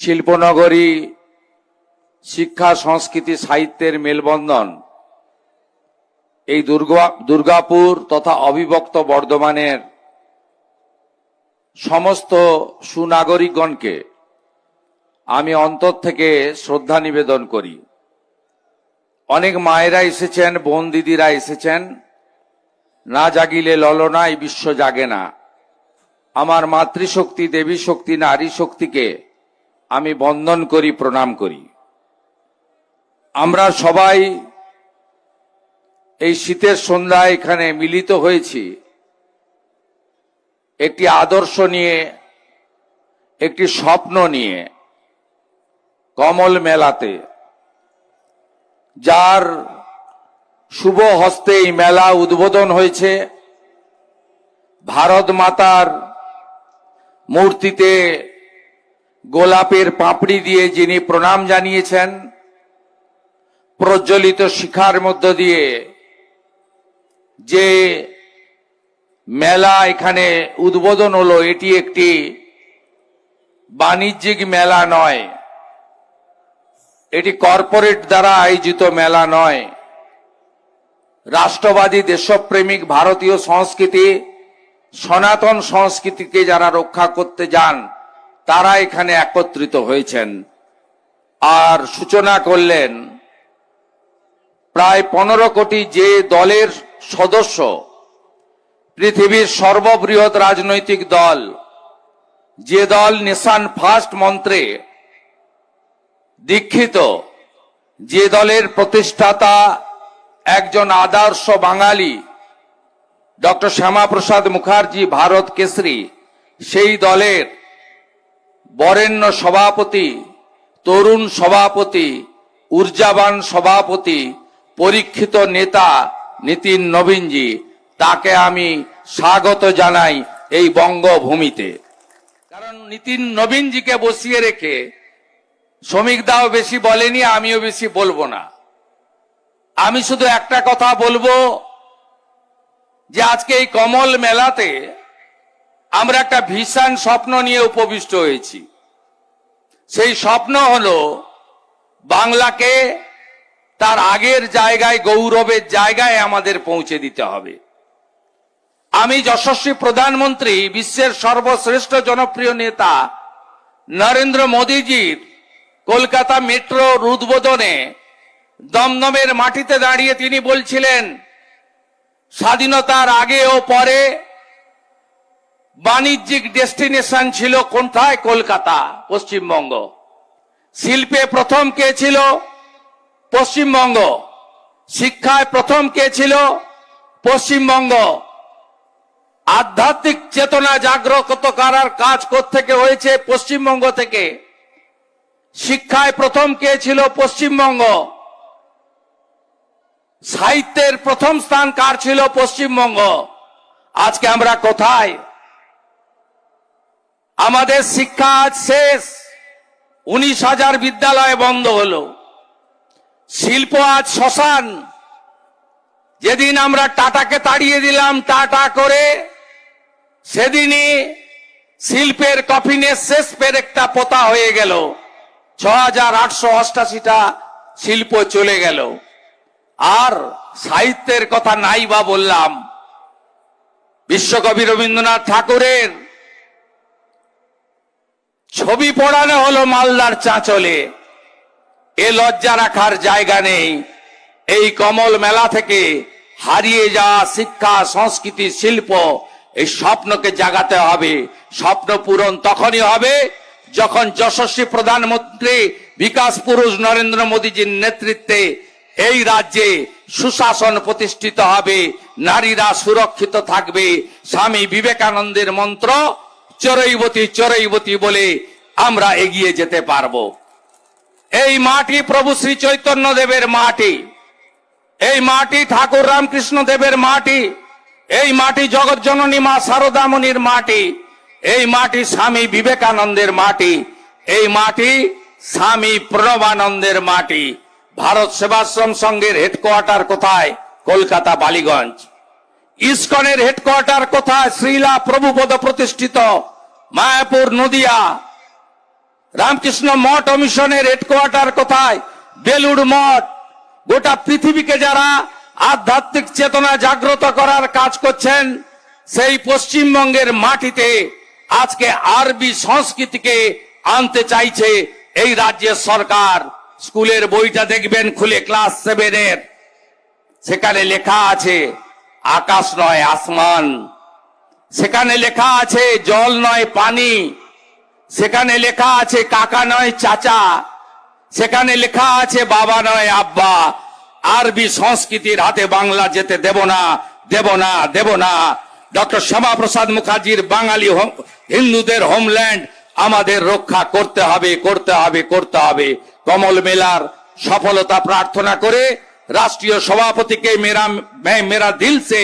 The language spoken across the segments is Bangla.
শিল্পনগরী শিক্ষা, সংস্কৃতি, সাহিত্যের মেলবন্ধন, এই দুর্গা, দুর্গাপুর তথা অবিভক্ত বর্ধমানের সমস্ত সুনাগরিকগণকে আমি অন্তর থেকে শ্রদ্ধা নিবেদন করি। অনেক মায়েরা এসেছেন, বোন দিদিরা এসেছেন। না জাগিলে ললনা, এই বিশ্ব জাগে না। আমার মাতৃশক্তি দেবী শক্তি নারী শক্তিকে আমি বন্দন করি, প্রণাম করি। আমরা সবাই এই শীতের সন্ধ্যায় এখানে মিলিত হয়েছি। একটি আদর্শ নিয়ে, একটি স্বপ্ন নিয়ে, কমল মেলাতে, যার শুভ হস্তে এই মেলা উদ্বোধন হয়েছে। ভারত মাতার মূর্তিতে গোলাপের পাপড়ি দিয়ে যিনি প্রণাম জানিয়েছেন, প্রজ্বলিত শিখার মধ্য দিয়ে যে মেলা এখানে উদ্বোধন হলো, এটি একটি বাণিজ্যিক মেলা নয়। এটি কর্পোরেট দ্বারা আয়োজিত মেলা নয়। রাষ্ট্রবাদী দেশপ্রেমিক ভারতীয় সংস্কৃতি, সনাতন সংস্কৃতিকে যারা রক্ষা করতে যান তারা এখানে একত্রিত হয়েছেন। আর সূচনা করলেন, প্রায় পনেরো কোটি যে দলের সদস্য, পৃথিবীর সর্ববৃহৎ রাজনৈতিক দল, যে দল নিশান ফার্স্ট মন্ত্রে দীক্ষিত, যে দলের প্রতিষ্ঠাতা একজন আদর্শ বাঙালি, ডক্টর শ্যামাপ্রসাদ মুখার্জি ভারত কেশরী সেই দলের বরেণ্য সভাপতি, তরুণ সভাপতি, ঊর্জাবান সভাপতি, পরীক্ষিত নেতা নীতিন নবীনজি, তাকে আমি স্বাগত জানাই এই বঙ্গভূমিতে। কারণ নীতিন নবীনজিকে বসিয়ে রেখে শ্রমিক দাও বেশি বলেনি, আমিও বেশি বলব না। আমি শুধু একটা কথা বলব যে আজকে এই কমল মেলাতে আমরা একটা ভীষণ স্বপ্ন নিয়ে উপবিষ্ট হয়েছি। সেই স্বপ্ন হলো বাংলাকে তার আগের জায়গায়, গৌরবের জায়গায় আমাদের পৌঁছে দিতে হবে। আমি যশস্বী প্রধানমন্ত্রী, বিশ্বের সর্বশ্রেষ্ঠ জনপ্রিয় নেতা নরেন্দ্র মোদীজির কলকাতা মেট্রোর উদ্বোধনে দমদমের মাটিতে দাঁড়িয়ে তিনি বলছিলেন, স্বাধীনতার আগে ও পরে বাণিজ্যিক ডেস্টিনেশন ছিল কোনটায় কলকাতা, পশ্চিমবঙ্গ। শিল্পে প্রথম কে ছিল? পশ্চিমবঙ্গ। শিক্ষায় প্রথম কে ছিল? পশ্চিমবঙ্গ। আধ্যাত্মিক চেতনা জাগ্রত করার কাজ থেকে হয়েছে? পশ্চিমবঙ্গ থেকে। শিক্ষায় প্রথম কে ছিল? পশ্চিমবঙ্গ। সাহিত্যের প্রথম স্থান কার ছিল? পশ্চিমবঙ্গ। আজকে আমরা কোথায়? আমাদের শিক্ষা আজ শেষ। উনিশ হাজার বিদ্যালয় বন্ধ হলো। শিল্প আজ শ্মশান। যেদিন আমরা টাটাকে তাড়িয়ে দিলাম, টাটা করে সেদিনই শিল্পের কফিনের শেষ পেরেকটা পোতা হয়ে গেল। ছ হাজার আটশো অষ্টাশিটা শিল্প চলে গেল। আর সাহিত্যের কথা নাই বা বললাম। বিশ্বকবি রবীন্দ্রনাথ ঠাকুরের ছবি পড়ানো হলো মালদার চাঁচলে। এ লজ্জা রাখার জায়গা নেই। এই কমল মেলা থেকে হারিয়ে যাওয়া শিক্ষা, সংস্কৃতি, শিল্প, এই স্বপ্নকে জাগাতে হবে। স্বপ্ন পূরণ তখনই হবে যখন যশস্বী প্রধানমন্ত্রী বিকাশ পুরুষ নরেন্দ্র মোদীজির নেতৃত্বে এই রাজ্যে সুশাসন প্রতিষ্ঠিত হবে, নারীরা সুরক্ষিত থাকবে। স্বামী বিবেকানন্দের মন্ত্র চরৈবতী চরৈবতী বলে আমরা এগিয়ে যেতে পারব। এই মাটি প্রভু শ্রী চৈতন্য দেবের মাটি। এই মাটি ঠাকুর রামকৃষ্ণ দেবের মাটি। এই মাটি জগৎ জননী মা শারদামণির মাটি। এই মাটি স্বামী বিবেকানন্দের মাটি। এই মাটি স্বামী প্রণবানন্দের মাটি। ভারত সেবাশ্রম সংঘের হেডকোয়ার্টার কোথায়? কলকাতা, বালিগঞ্জ। ইসকনের হেডকোয়ার্টার কোথায়? শ্রীলা প্রভুপদ প্রতিষ্ঠিত। মায়াপুর, নদিয়া। রামকৃষ্ণ মঠ মিশনের হেডকোয়ার্টার কোথায়? বেলুড় মঠ। গোটা পৃথিবীকে যারা আধ্যাত্মিক চেতনা জাগ্রত করার কাজ করছেন, সেই পশ্চিমবঙ্গের মাটিতে আজকে আরবি সংস্কৃতিকে আনতে চাইছে এই রাজ্যের সরকার। স্কুলের বইটা দেখবেন, খুলে ক্লাস সেভেনের সেখানে লেখা আছে আকাশ নয়, আসমান। সেখানে লেখা আছে, জল নয়, পানি। সেখানে লেখা আছে, কাকা নয়, চাচা। সেখানে লেখা আছে, বাবা নয়, আব্বা। আরবি সংস্কৃতির হাতে বাংলা যেতে দেব না দেব না দেব না। ডক্টর শ্যামাপ্রসাদ মুখার্জির বাঙালি হিন্দুদের হোমল্যান্ড আমাদের রক্ষা করতে হবে করতে হবে করতে হবে। কমল মেলার সফলতা প্রার্থনা করে राष्ट्रीय सभापति के मेरा मैं मेरा दिल से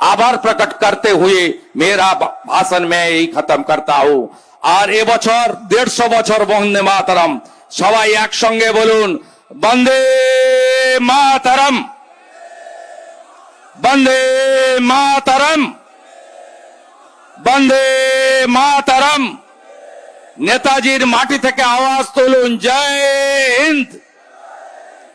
आभार प्रकट करते हुए मेरा भाषण मैं यही खत्म करता हूँ আর এবছর দেড়শো বছর বন্দে মাতারাম সবাই একসঙ্গে বলুন বন্দে মাতারাম বন্দে মাতারাম বন্দে মাতারাম নেতাজির মাটি থেকে আওয়াজ তুলুন জয় হিন্দ